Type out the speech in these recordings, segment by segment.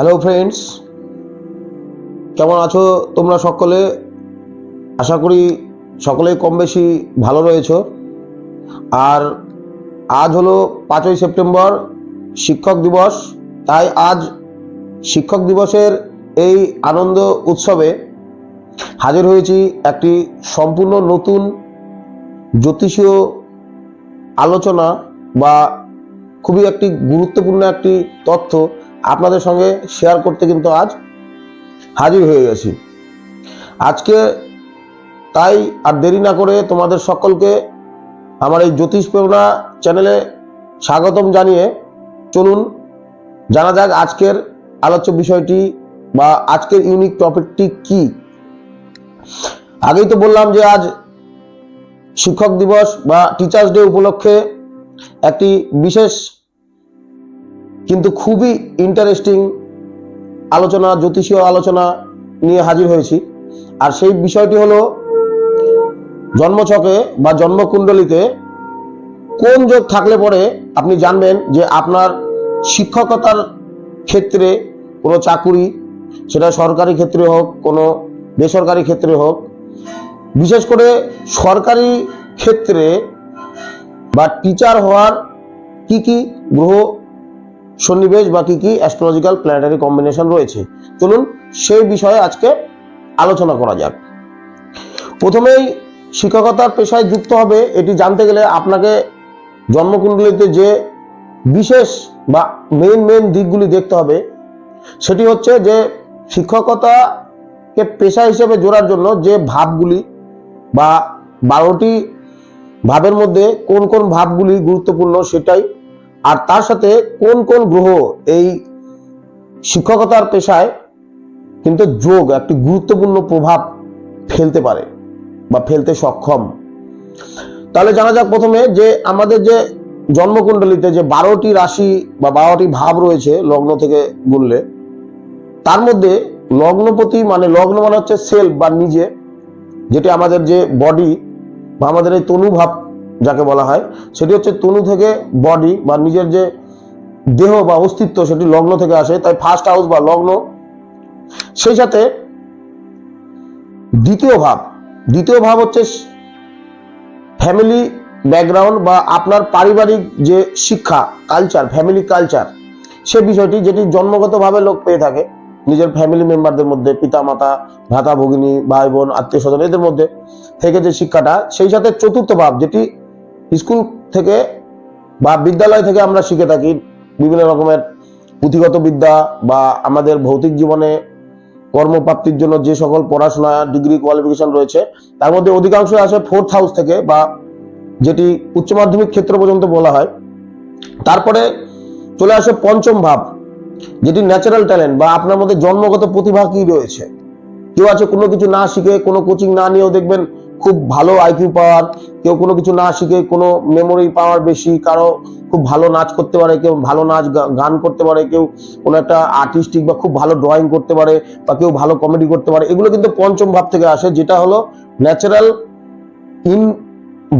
Hello friends কেমন আছো তোমরা সকলে? আশা করি সকলেই কম বেশি ভালো রয়েছো। আর আজ হলো পাঁচই সেপ্টেম্বর, শিক্ষক দিবস। তাই আজ শিক্ষক দিবসের এই আনন্দ উৎসবে হাজির হয়েছি একটি সম্পূর্ণ নতুন জ্যোতিষীয় আলোচনা বা খুবই একটি গুরুত্বপূর্ণ একটি তথ্য আপনাদের সঙ্গে শেয়ার করতে কিন্তু আজ হাজির হয়ে গেছি। আজকে তাই আর দেরি না করে তোমাদের সকলকে আমার এই জ্যোতিষ প্রেরণা চ্যানেলে স্বাগতম জানিয়ে চলুন, জানা যাক আজকের আলোচ্য বিষয়টি বা আজকের ইউনিক টপিকটি কি। আগেই তো বললাম যে আজ শিক্ষক দিবস বা টিচার্স ডে উপলক্ষে একটি বিশেষ কিন্তু খুবই ইন্টারেস্টিং আলোচনা, জ্যোতিষীয় আলোচনা নিয়ে হাজির হয়েছি। আর সেই বিষয়টি হলো, জন্মছকে বা জন্মকুণ্ডলিতে কোন যোগ থাকলে পরে আপনি জানবেন যে আপনার শিক্ষকতার ক্ষেত্রে কোনো চাকুরি, সেটা সরকারি ক্ষেত্রে হোক, কোনো বেসরকারি ক্ষেত্রে হোক, বিশেষ করে সরকারি ক্ষেত্রে বা টিচার হওয়ার কি কি গ্রহ সন্নিবেশ বা কি কি অ্যাস্ট্রোলজিক্যাল প্ল্যানেটারি কম্বিনেশন রয়েছে। চলুন সেই বিষয়ে আজকে আলোচনা করা যাক। প্রথমেই শিক্ষকতার পেশায় যুক্ত হবে, এটি জানতে গেলে আপনাকে জন্মকুণ্ডলিতে যে বিশেষ বা মেন মেন দিকগুলি দেখতে হবে, সেটি হচ্ছে যে শিক্ষকতাকে পেশা হিসেবে জোড়ার জন্য যে ভাবগুলি বা বারোটি ভাবের মধ্যে কোন কোন ভাবগুলি গুরুত্বপূর্ণ সেটাই আর তার সাথে কোন কোন গ্রহ এই শিক্ষকতার পেশায় কিন্তু যোগ, একটি গুরুত্বপূর্ণ প্রভাব ফেলতে পারে বা ফেলতে সক্ষম। তাহলে জানা যাক প্রথমে যে আমাদের যে জন্মকুণ্ডলিতে যে বারোটি রাশি বা বারোটি ভাব রয়েছে লগ্ন থেকে গুনলে, তার মধ্যে লগ্নপতি মানে লগ্ন মানে হচ্ছে সেলফ বা নিজে, যেটি আমাদের যে বডি বা আমাদের এই তনুভাব যাকে বলা হয়, সেটি হচ্ছে তনু থেকে বডি বা নিজের যে দেহ বা অস্তিত্ব সেটি লগ্ন থেকে আসে, তাই ফার্স্ট হাউস বা লগ্ন। সেই সাথে দ্বিতীয় ভাব দ্বিতীয় ভাব হচ্ছে ফ্যামিলি ব্যাকগ্রাউন্ড বা আপনার পারিবারিক যে শিক্ষা কালচার ফ্যামিলি কালচার সে বিষয়টি যেটি জন্মগতভাবে লোক পেয়ে থাকে নিজের ফ্যামিলি মেম্বারদের মধ্যে পিতা মাতা ভ্রাতা ভগিনী ভাই বোন আত্মীয় স্বজন এদের মধ্যে থেকে যে শিক্ষাটা, সেই সাথে চতুর্থ ভাব যেটি স্কুল থেকে বা বিদ্যালয় থেকে আমরা শিখে থাকি বিভিন্ন রকমের পুঁথিগত বিদ্যা বা আমাদের ভৌতিক জীবনে কর্মপ্রাপ্তির জন্য যে সকল পড়াশোনা, ডিগ্রি কোয়ালিফিকেশন রয়েছে, তার মধ্যে অধিকাংশ আসে ফোর্থ হাউস থেকে বা যেটি উচ্চ মাধ্যমিক ক্ষেত্র পর্যন্ত বলা হয়। তারপরে চলে আসে পঞ্চম ভাব, যেটি ন্যাচারাল ট্যালেন্ট বা আপনার মধ্যে জন্মগত প্রতিভা কি রয়েছে। কেউ আছে কোনো কিছু না শিখে, কোনো কোচিং না নিয়েও দেখবেন খুব ভালো আইকিউ পাওয়ার কেউ কোনো কিছু না শিখে কোনো মেমোরি পাওয়ার বেশি, কারও খুব ভালো নাচ করতে পারে, কেউ ভালো নাচ গান করতে পারে, কেউ কোনো একটা আর্টিস্টিক বা খুব ভালো ড্রয়িং করতে পারে বা কেউ ভালো কমেডি করতে পারে, এগুলো কিন্তু পঞ্চম ভাব থেকে আসে, যেটা হলো ন্যাচারাল ইন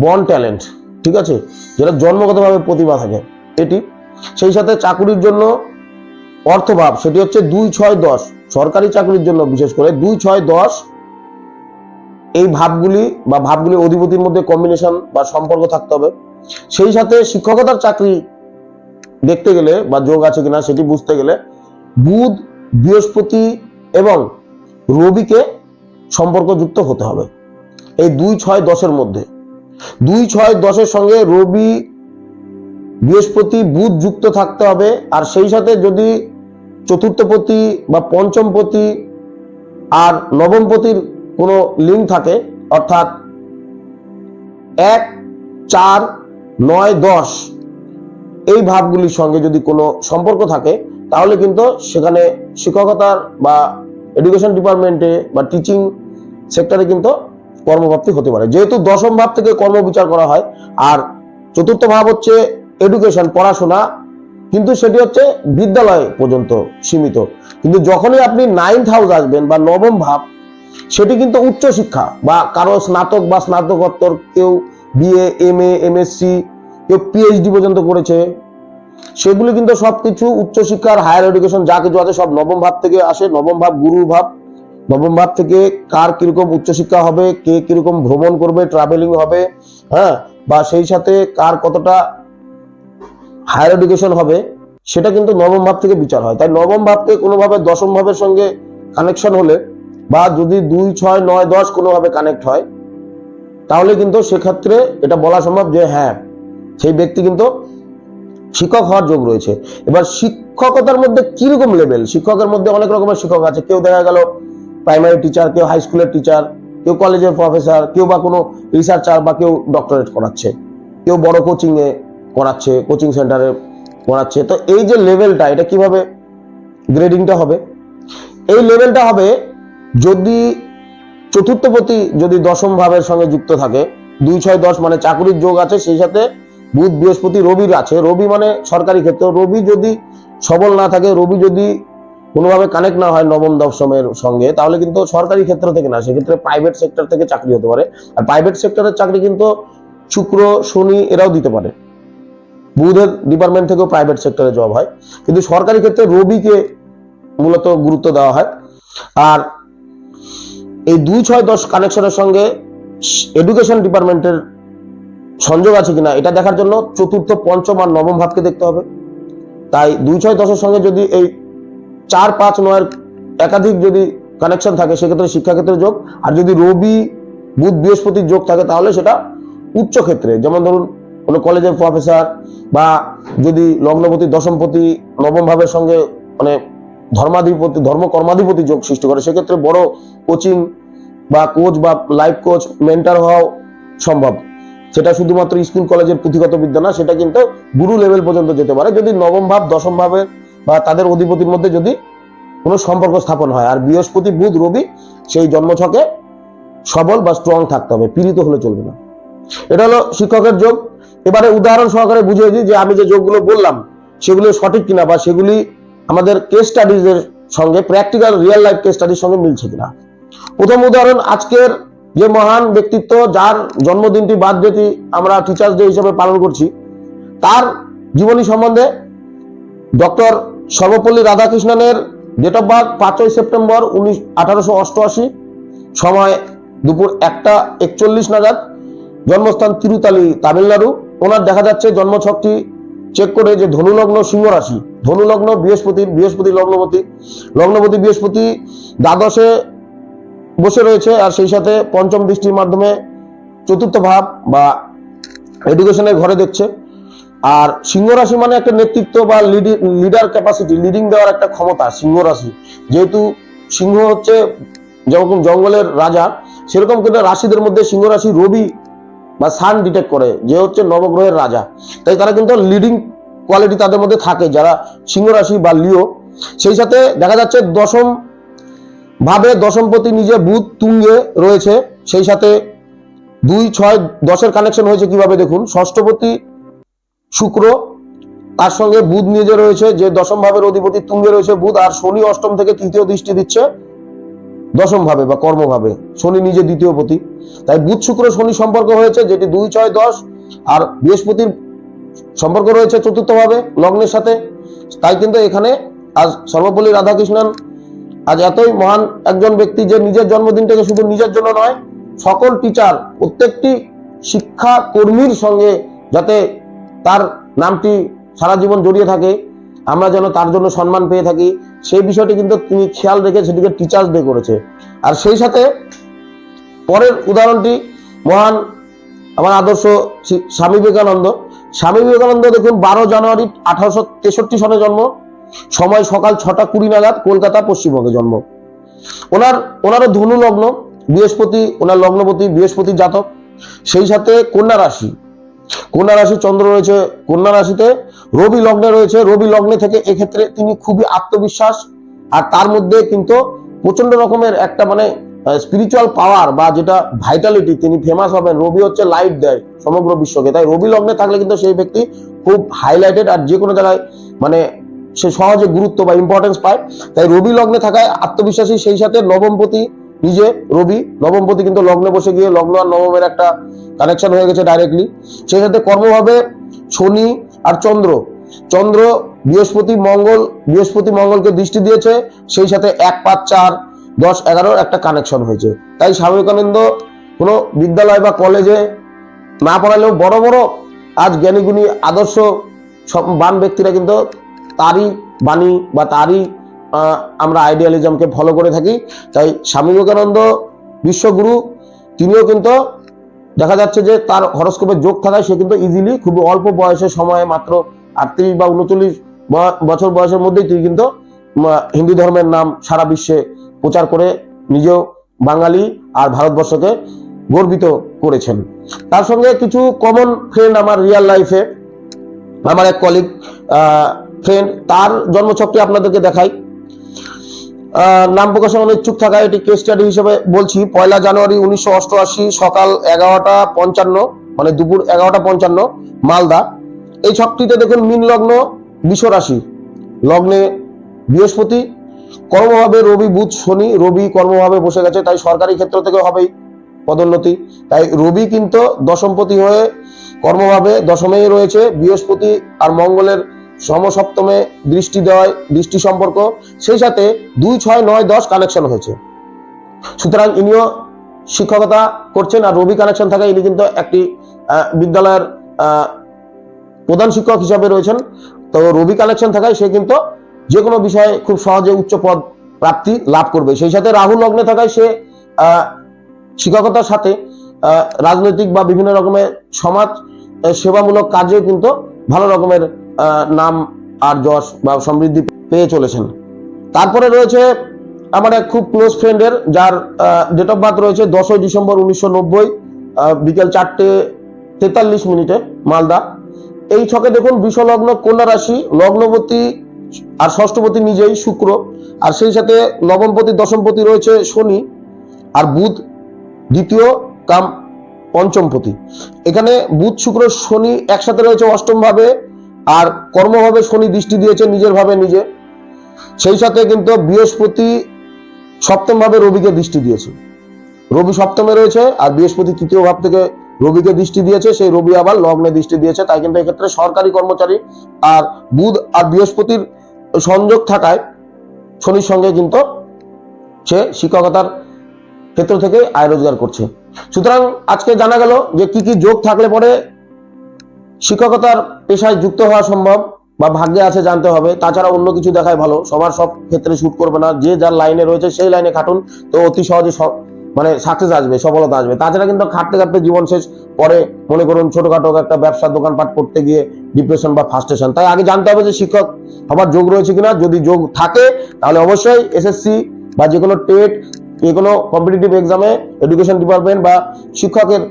বর্ন ট্যালেন্ট ঠিক আছে? যেটা জন্মগতভাবে প্রতিভা থাকে, এটি। সেই সাথে চাকুরির জন্য অর্থভাব, সেটি হচ্ছে দুই ছয় দশ, সরকারি চাকরির জন্য বিশেষ করে দুই ছয় দশ এই ভাবগুলি বা ভাবগুলি অধিপতির মধ্যে কম্বিনেশন বা সম্পর্ক থাকতে হবে। সেই সাথে শিক্ষকতার চাকরি দেখতে গেলে বা যোগ আছে কিনা সেটি বুঝতে গেলে বুধ, বৃহস্পতি এবং রবিকে সম্পর্কযুক্ত হতে হবে। এই দুই ছয় দশের মধ্যে। দুই ছয় দশের সঙ্গে রবি, বৃহস্পতি, বুধ যুক্ত থাকতে হবে। আর সেই সাথে যদি চতুর্থপতি বা পঞ্চমপতি আর নবমপতির কোনো লিঙ্ক থাকে, অর্থাৎ এক, চার, নয়, দশ, এই ভাবগুলির সঙ্গে যদি কোনো সম্পর্ক থাকে, তাহলে কিন্তু সেখানে শিক্ষকতার বা এডুকেশন ডিপার্টমেন্টে বা টিচিং সেক্টরে কিন্তু কর্মপ্রাপ্তি হতে পারে। যেহেতু দশম ভাব থেকে কর্ম বিচার করা হয়, আর চতুর্থ ভাব হচ্ছে এডুকেশন পড়াশোনা, কিন্তু সেটি হচ্ছে বিদ্যালয় পর্যন্ত সীমিত। কিন্তু যখনই আপনি নাইন্থ হাউস আসবেন বা নবম ভাব সেটি কিন্তু উচ্চ শিক্ষা বা কারও স্নাতক বা স্নাতকোত্তর, কেউ বিএ এম এ এমএসসি কেউ পিএইচডি পর্যন্ত করেছে। সেগুলি কিন্তু সবকিছু উচ্চশিক্ষার হায়ার এডুকেশন যা কিছু আছে সব নবম ভাব থেকে আসে। নবম ভাব গুরু ভাব। নবম ভাব থেকে কার কীরকম উচ্চশিক্ষা হবে, কে কীরকম ভ্রমণ করবে ট্রাভেলিং হবে হ্যাঁ বা সেই সাথে কার কতটা হায়ার এডুকেশন হবে, সেটা কিন্তু নবম ভাব থেকে বিচার হয়। তাই নবম ভাবকে কোনোভাবে দশম ভাবের সঙ্গে কানেকশন হলে বা যদি দুই, ছয়, নয়, দশ কোনোভাবে কানেক্ট হয়, তাহলে কিন্তু সেক্ষেত্রে এটা বলা সম্ভব যে হ্যাঁ সেই ব্যক্তি কিন্তু শিক্ষক হওয়ার যোগ রয়েছে। এবার শিক্ষকতার মধ্যে কীরকম লেভেল শিক্ষকের মধ্যে অনেক রকমের শিক্ষক আছে। কেউ দেখা গেল প্রাইমারি টিচার কেউ হাই স্কুলের টিচার কেউ কলেজের প্রফেসর কেউ বা কোনো রিসার্চার বা কেউ ডক্টরেট করাচ্ছে, কেউ বড় কোচিংয়ে করাচ্ছে কোচিং সেন্টারে করাচ্ছে। তো এই যে লেভেলটা এটা কীভাবে গ্রেডিংটা হবে? এই লেভেলটা হবে যদি চতুর্থপতি যদি দশম ভাবের সঙ্গে যুক্ত থাকে, দুই ছয় দশ মানে চাকুরির যোগ আছে, সেই সাথে বুধ, বৃহস্পতি রবির আছে। রবি মানে সরকারি ক্ষেত্রে। রবি যদি সবল না থাকে, রবি যদি কোনোভাবে কানেক্ট না হয় নবম, দশমের সঙ্গে, তাহলে কিন্তু সরকারি ক্ষেত্র থেকে না, সেক্ষেত্রে প্রাইভেট সেক্টর থেকে চাকরি হতে পারে। আর প্রাইভেট সেক্টরের চাকরি কিন্তু শুক্র, শনি এরাও দিতে পারে। বুধের ডিপার্টমেন্ট থেকেও প্রাইভেট সেক্টরে জব হয়। কিন্তু সরকারি ক্ষেত্রে রবিকে মূলত গুরুত্ব দেওয়া হয়। আর এই দুই ছয় দশ কানেকশনের সঙ্গে এডুকেশন ডিপার্টমেন্টের সংযোগ আছে কিনা, এটা দেখার জন্য চতুর্থ, পঞ্চম আর নবম ভাবকে দেখতে হবে। তাই দুই ছয় দশের সঙ্গে যদি এই চার, পাঁচ, নয়ের একাধিক যদি কানেকশন থাকে, সেক্ষেত্রে শিক্ষাক্ষেত্রে যোগ। আর যদি রবি, বুধ, বৃহস্পতির যোগ থাকে, তাহলে সেটা উচ্চ ক্ষেত্রে। যেমন ধরুন, কোনো কলেজের প্রফেসর বা যদি লগ্নপতি, দশমপতি নবম ভাবের সঙ্গে মানে ধর্মাধিপতি ধর্ম কর্মাধিপতি যোগ সৃষ্টি করে। সেক্ষেত্রে বড় কোচিং বা কোচ বা লাইফ কোচ, মেন্টার হওয়াও সম্ভব। সেটা শুধুমাত্র স্কুল, কলেজের পুঁথিগত বিদ্যা না, সেটা কিন্তু গুরু লেভেল পর্যন্ত যেতে পারে। যদি নবম ভাব, দশম ভাবের বা তাদের অধিপতির মধ্যে যদি কোনো সম্পর্ক স্থাপন হয়, আর বৃহস্পতি, বুধ, রবি সেই জন্মছকে সবল বা স্ট্রং থাকতে হবে, পীড়িত হলে চলবে না। এটা হলো শিক্ষকের যোগ। এবারে উদাহরণ সহকারে বুঝিয়ে দিই যে আমি যে যোগগুলো বললাম, সেগুলো সঠিক কিনা বা সেগুলি আমাদের কেস স্টাডিজের সঙ্গে প্র্যাকটিক্যাল রিয়েল লাইফ কেস স্টাডির সঙ্গে মিলছে কিনা? প্রথম উদাহরণ, আজকের যে মহান ব্যক্তিত্ব যার জন্মদিনটি বাদ যেটি আমরা টিচার্স ডে হিসেবে পালন করছি, তার জীবনী সম্বন্ধে ডক্টর সর্বপল্লী রাধাকৃষ্ণনের ডেট অফ বার্থ পাঁচই সেপ্টেম্বর উনিশ, আঠারোশো অষ্টআশি, সময় দুপুর একটা একচল্লিশ নাগাদ, জন্মস্থান তিরুতালি, তামিলনাড়ু। ওনার দেখা যাচ্ছে জন্মছকটি চেক করে যে ধনুলগ্ন সিংহ রাশি। ধনুলগ্ন বৃহস্পতি বৃহস্পতি লগ্নপতি। লগ্নপতি, বৃহস্পতি দ্বাদশে বসে রয়েছে আর সেই সাথে পঞ্চম দৃষ্টির মাধ্যমে চতুর্থ ভাব বা এডুকেশনের ঘরে দেখছে। আর সিংহ রাশি মানে একটা নেতৃত্ব বা লিডার ক্যাপাসিটি লিডিং দেওয়ার একটা ক্ষমতা, সিংহ রাশি। যেহেতু সিংহ হচ্ছে যেরকম জঙ্গলের রাজা, সেরকম কিন্তু রাশিদের মধ্যে সিংহ রাশি রবি বা সান ডিটেক্ট করে যে হচ্ছে নবগ্রহের রাজা। তাই তারা কিন্তু লিডিং কোয়ালিটি তাদের মধ্যে থাকে যারা সিংহ রাশি বা লিও। সেই সাথে দেখা যাচ্ছে দশম ভাবে দশমপতি নিজে বুধ তুঙ্গে রয়েছে। সেই সাথে দুই ছয় দশের কানেকশন হয়েছে কীভাবে দেখুন? ষষ্ঠপতি শুক্র তার সঙ্গে বুধ নিজে রয়েছে। যে দশম ভাবের অধিপতি তুঙ্গে রয়েছে বুধ। আর শনি অষ্টম থেকে তৃতীয় দৃষ্টি দিচ্ছে। দশম ভাবে বা কর্মভাবে। শনি নিজে দ্বিতীয় পতি। তাই বুধ, শুক্র, শনি সম্পর্ক হয়েছে যেটি দুই, ছয়, দশ আর বৃহস্পতির সম্পর্ক রয়েছে চতুর্থ ভাবে লগ্নের সাথে। তাই কিন্তু এখানে আজ সর্বপল্লী রাধাকৃষ্ণন আজ এতই মহান একজন ব্যক্তি যে নিজের জন্মদিনটাকে শুধু নিজের জন্য নয়, সকল টিচার প্রত্যেকটি শিক্ষা কর্মীর সঙ্গে যাতে তার নামটি সারা জীবন জড়িয়ে থাকে। আমরা যেন তার জন্য সম্মান পেয়ে থাকি, সেই বিষয়টি কিন্তু তিনি খেয়াল রেখে সেটিকে টিচার্স ডে করেছে। আর সেই সাথে পরের উদাহরণটি মহান আমার আদর্শ স্বামী বিবেকানন্দ। স্বামী বিবেকানন্দ দেখুন, বারো জানুয়ারি আঠারোশো তেষট্টি সনে জন্ম। সময় সকাল ছটা কুড়ি নাগাদ কলকাতা, পশ্চিমবঙ্গে জন্ম। ওনার, ওনারও ধনু লগ্ন, বৃহস্পতি, ওনার লগ্নপতি, বৃহস্পতি জাতক। সেই সাথে কন্যা রাশি। কন্যা রাশি চন্দ্র রয়েছে, কন্যা রাশিতে রবি লগ্নে রয়েছে। রবি লগ্নে থেকে এক্ষেত্রে তিনি খুবই আত্মবিশ্বাস আর তার মধ্যে কিন্তু প্রচণ্ড রকমের একটা মানে স্পিরিচুয়াল পাওয়ার বা যেটা ভাইটালিটি তিনি ফেমাস হবেন। রবি হচ্ছে লাইট দেয় সমগ্র বিশ্বকে। তাই রবি লগ্নে থাকলে কিন্তু সেই ব্যক্তি খুব হাইলাইটেড আর যে কোনো জায়গায় মানে সে সহজে গুরুত্ব বা ইম্পর্টেন্স পায়। তাই রবি লগ্নে থাকায় আত্মবিশ্বাসী সেই সাথে নবমপতি নিজে রবি, নবমপতি কিন্তু লগ্নে বসে গিয়ে লগ্ন আর নবমের একটা কানেকশন হয়ে গেছে ডাইরেক্টলি সেই সাথে কর্মভাবে শনি আর চন্দ্র। চন্দ্র বৃহস্পতি, মঙ্গল, বৃহস্পতি, মঙ্গলকে দৃষ্টি দিয়েছে, সেই সাথে এক পাঁচ চার, দশ এগারোর একটা কানেকশন হয়েছে। তাই স্বামী বিবেকানন্দ কোনো বিদ্যালয় বা কলেজে না পড়ালেও বড় বড় আজ জ্ঞানীগুণী, আদর্শ সব বান ব্যক্তিরা কিন্তু তারই বাণী বা তারই আমরা আইডিয়ালিজমকে ফলো করে থাকি। তাই স্বামী বিবেকানন্দ, বিশ্বগুরু, তিনিও কিন্তু দেখা যাচ্ছে যে তার হরস্কোপের যোগ থাকায় সে কিন্তু ইজিলি খুব অল্প বয়সের সময়ে মাত্র আটত্রিশ বা উনচল্লিশ বছর বয়সের মধ্যেই তিনি কিন্তু হিন্দু ধর্মের নাম সারা বিশ্বে প্রচার করে নিজেও বাঙালি আর ভারতবর্ষকে গর্বিত করেছেন। তার সঙ্গে কিছু কমন ফ্রেন্ড আমার রিয়েল লাইফে আমার এক কলিগ ফ্রেন্ড তার জন্মছকটি আপনাদেরকে আহ, নাম প্রকাশে অনিচ্ছুক থাকা এটি কেস স্টাডি হিসেবে বলছি। পয়লা জানুয়ারি উনিশশো অষ্টআশি সকাল এগারোটা পঞ্চান্ন মানে দুপুর এগারোটা পঞ্চান্ন, মালদা। এই ছকটিতে দেখুন মিন লগ্ন বিষ রাশি লগ্নে বৃহস্পতি, কর্মভাবে রবি, বুধ, শনি, রবি কর্মভাবে বসে গেছে, তাই সরকারি ক্ষেত্র থেকে হবেই পদোন্নতি। তাই রবি কিন্তু দশমপতি হয়ে কর্মভাবে দশমেই রয়েছে, বৃহস্পতি আর মঙ্গলের সমসপ্তমে দৃষ্টি দেওয়ায় দৃষ্টি সম্পর্ক, সেই সাথে দুই, ছয়, নয়, দশ কানেকশন হয়েছে। সুতরাং ইনিও শিক্ষকতা করছেন আর রবি কানেকশন থাকা ইনি কিন্তু একটি বিদ্যালয়ের প্রধান শিক্ষক হিসাবে রয়েছেন। তো রবি কানেকশন থাকায় সে কিন্তু যে কোনো বিষয়ে খুব সহজে উচ্চ পদ প্রাপ্তি লাভ করবে। সেই সাথে রাহু লগ্নে থাকায় সে শিক্ষকতার সাথে রাজনৈতিক বা বিভিন্ন রকমের সমাজ সেবামূলক কাজেও কিন্তু ভালো রকমের নাম আর যশ বা সমৃদ্ধি পেয়ে চলেছেন। তারপরে রয়েছে আমার এক খুব ক্লোজ ফ্রেন্ডের যার ডেট অফ বার্থ রয়েছে দশই ডিসেম্বর উনিশশো নব্বই বিকেল চারটে তেতাল্লিশ মিনিটে মালদা। এই ছকে দেখুন বিষলগ্ন কন্যা রাশি, লগ্নপতি আর ষষ্ঠপতি নিজেই শুক্র। আর সেই সাথে নবমপতি, দশমপতি রয়েছে শনি। আর বুধ দ্বিতীয় কাম পঞ্চমপতি। এখানে বুধ, শুক্র, শনি একসাথে রয়েছে অষ্টম ভাবে আর কর্মভাবে শনি দৃষ্টি দিয়েছে নিজের ভাবে নিজে। সেই সাথে কিন্তু বৃহস্পতি সপ্তম ভাবে রবিকে দৃষ্টি দিয়েছে। রবি সপ্তমে রয়েছে আর বৃহস্পতি তৃতীয় ভাব থেকে রবিকে দৃষ্টি দিয়েছে, সেই রবি আবার লগ্নে দৃষ্টি দিয়েছে। তাই কিন্তু এক্ষেত্রে সরকারি কর্মচারী আর বুধ আর বৃহস্পতির সংযোগ থাকায় শনির সঙ্গে কিন্তু সে শিক্ষকতার ক্ষেত্র থেকে আয় রোজগার করছে। সুতরাং আজকে জানা গেল যে কি কি যোগ থাকলে পরে শিক্ষকতার পেশায় যুক্ত হওয়া সম্ভব বা ভাগ্যে আছে জানতে হবে। তাছাড়া অন্য কিছু দেখায় ভালো। সবার সব ক্ষেত্রে শুট করবে না। যে যার লাইনে রয়েছে, সেই লাইনে খাটুন। তো অতি সহজে মানে সাকসেস আসবে, সফলতা আসবে। তাছাড়া কিন্তু খাটতে খাটতে জীবন শেষ পরে মনে করুন ছোটখাটো একটা ব্যবসার দোকানপাট করতে গিয়ে ডিপ্রেশন বা ফার্স্টেশন তাই আগে জানতে হবে যে শিক্ষক হবার যোগ রয়েছে কিনা। যদি যোগ থাকে, তাহলে অবশ্যই এসএসসি বা যে কোনো টেট যে কোনো কম্পিটিটিভ এক্সামে এডুকেশন ডিপার্টমেন্ট বা শিক্ষকের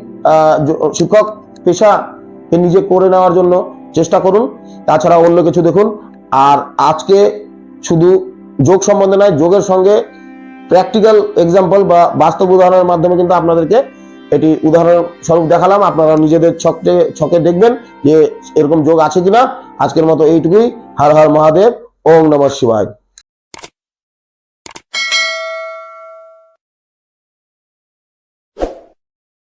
শিক্ষক পেশাকে নিজে করে নেওয়ার জন্য চেষ্টা করুন। তাছাড়া অন্য কিছু দেখুন। আর আজকে শুধু যোগ সম্বন্ধে নয়, যোগের সঙ্গে প্র্যাকটিক্যাল এক্সাম্পল বা বাস্তব উদাহরণের মাধ্যমে কিন্তু আপনাদেরকে এটি উদাহরণ স্বরূপ দেখালাম। আপনারা নিজেদের ছকে ছকে দেখবেন যে এরকম যোগ আছে কিনা। আজকের মতো এইটুকুই। হর হর মহাদেব। ওম নমঃ শিবায়।